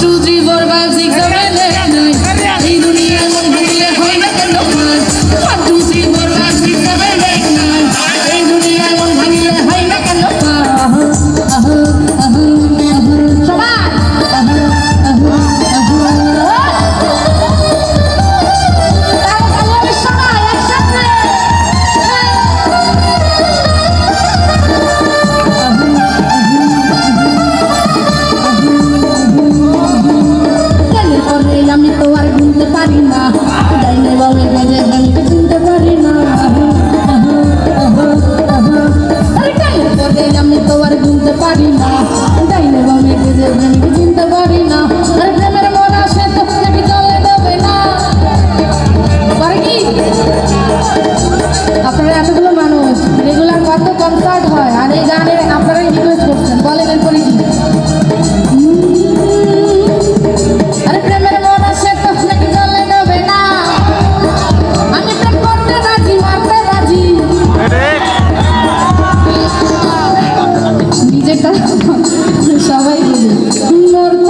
tudo de যেটা সবাই বলি।